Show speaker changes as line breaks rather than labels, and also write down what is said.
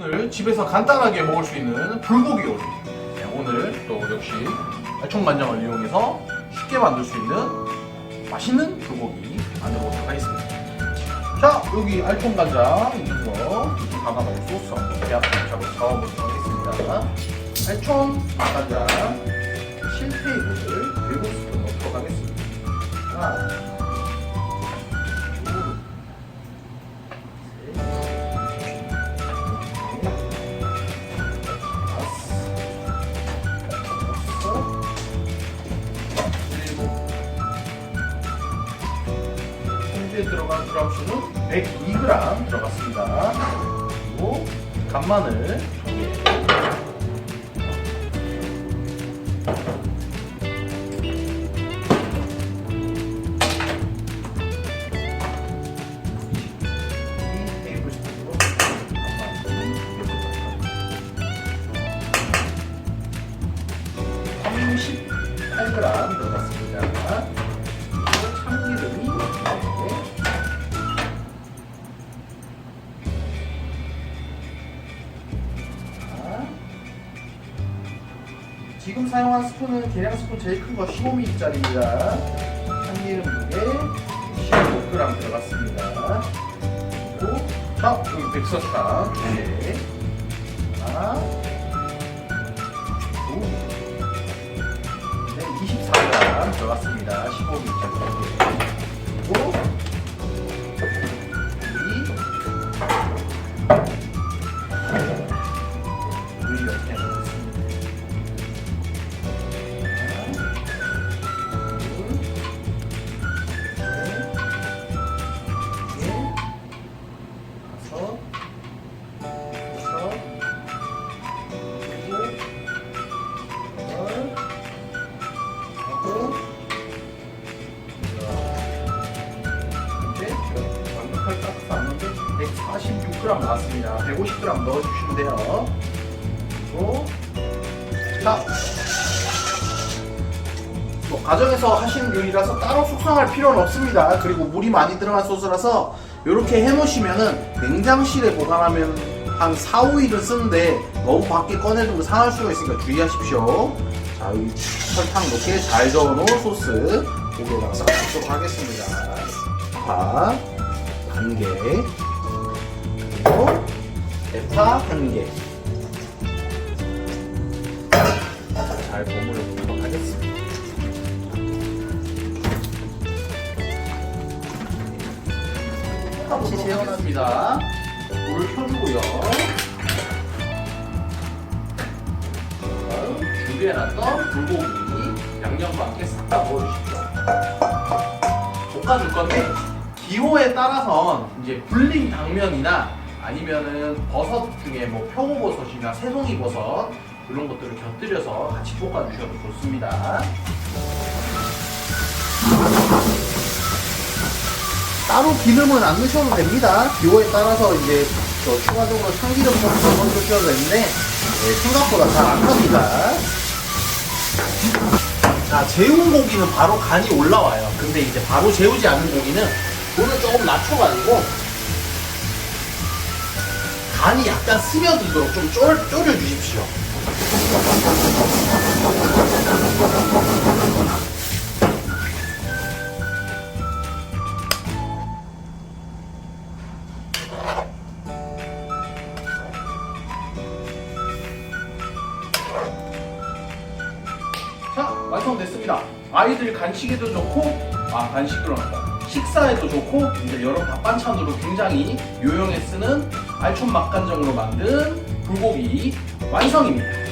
오늘 집에서 간단하게 먹을 수 있는 불고기 요리. 네, 오늘 또 역시 알총간장을 이용해서 쉽게 만들 수 있는 맛있는 불고기 만들어 보도록 하겠습니다. 자, 여기 알총간장 있는 거 가가지고 소스 한번 잡아 잡아보도록 하겠습니다. 알총 간장 7테이블을 7스푼 넣도록 하겠습니다. 하 현재 들어간 드랍수는 102g 들어갔습니다. 그리고 간마늘 2개. 이 테이블 스푼으로 간마늘 2개 들어갔습니다. 38g 들어갔습니다. 지금 사용한 스푼은 계량 스푼 제일 큰 거 15ml짜리입니다. 참기름 2개, 15g 들어갔습니다. 그리고 자, 여기 백설탕 2개. 하나, 둘, 네, 24g 들어갔습니다. 15ml. 146g 나왔습니다. 150g 넣어주시면 돼요. 그리고 자, 뭐 가정에서 하시는 요리라서 따로 숙성할 필요는 없습니다. 그리고 물이 많이 들어간 소스라서 이렇게 해놓으시면은 냉장실에 보관하면 한 4, 5일은 쓰는데 너무 밖에 꺼내두면 상할 수가 있으니까 주의하십시오. 자, 여기 설탕 넣게 잘 저어놓은 소스 고기에다가 싹도록 하겠습니다. 파, 한 개, 그리고 대파 한 개. 잘 버무려 보도록 하겠습니다. 같이 재워놨습니다. 불을 켜주고요. 다음 준비해놨던 불고기 양념과 함께 싹다 넣어주십시오. 볶아줄 건데 기호에 따라서 이제 불린 당면이나 아니면은 버섯 중에 뭐 표고버섯이나 새송이버섯 이런 것들을 곁들여서 같이 볶아주셔도 좋습니다. 따로 기름은 안 넣으셔도 됩니다. 기호에 따라서 이제 저 추가적으로 참기름 좀더 넣으셔도 되는데 네, 생각보다 잘안 탑니다. 자, 재운 고기는 바로 간이 올라와요. 근데 이제 바로 재우지 않은 고기는 불을 조금 낮춰가지고 간이 약간 스며들도록 좀 졸, 졸여 주십시오. 자, 완성됐습니다. 아이들 간식에도 좋고, 아, 간식으로 한다. 식사에도 좋고, 이제 여러 밥 반찬으로 굉장히 요용에 쓰는 알촌 맛간장으로 만든 불고기 완성입니다.